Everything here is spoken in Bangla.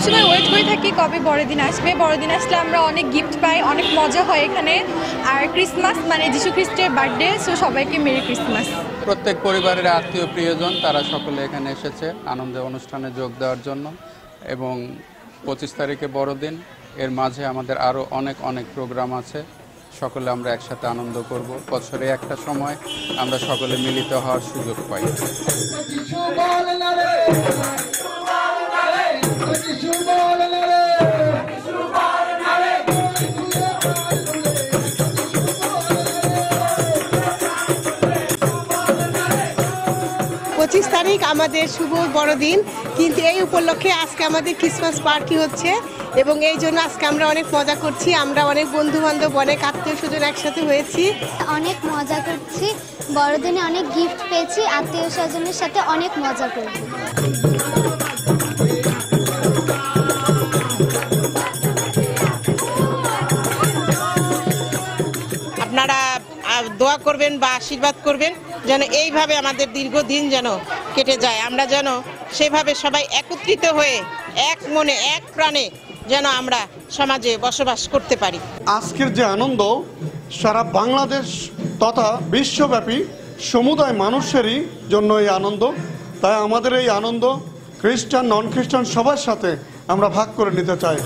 সবসময় ওয়েট করে থাকি কবে বড়দিন আসবে। বড়দিন আসলে আমরা অনেক গিফট পাই অনেক মজা হয় এখানে। আর ক্রিসমাস মানে যিশু খ্রিস্টের বার্থডে সো সবাইকে মেরি ক্রিসমাস প্রত্যেক পরিবারের আত্মীয় প্রিয়জন তারা সকলে এখানে এসেছে আনন্দে অনুষ্ঠানে যোগ দেওয়ার জন্য। এবং পঁচিশ তারিখে বড়দিন এর মাঝে আমাদের আরও অনেক অনেক প্রোগ্রাম আছে। সকলে আমরা একসাথে আনন্দ করব। বছরে একটা সময় আমরা সকলে মিলিত হওয়ার সুযোগ পাই। তারিখ, আমাদের শুভ বড়দিন। কিন্তু এই উপলক্ষে আজকে আমাদের ক্রিসমাস পার্টি হচ্ছে এবং এই জন্য আজকে আমরা অনেক মজা করছি। আমরা অনেক বন্ধু বান্ধব অনেক আত্মীয় স্বজন একসাথে হয়েছি। অনেক মজা করছি। বড়দিনে অনেক গিফট পেয়েছি আত্মীয় স্বজনের সাথে অনেক মজা করছি। দোয়া করবেন বা আশীর্বাদ করবেন যেন এইভাবে আমাদের দীর্ঘদিন যেন কেটে যায়। আমরা যেন সেভাবে সবাই একত্রিত হয়ে এক মনে, এক প্রাণে যেন আমরা সমাজে বসবাস করতে পারি। আজকের যে আনন্দ, সারা বাংলাদেশ তথা বিশ্বব্যাপী সমুদায় মানুষেরই জন্য এই আনন্দ। তাই আমাদের এই আনন্দ, খ্রিস্টান নন খ্রিস্টান সবার সাথে আমরা ভাগ করে নিতে চাই।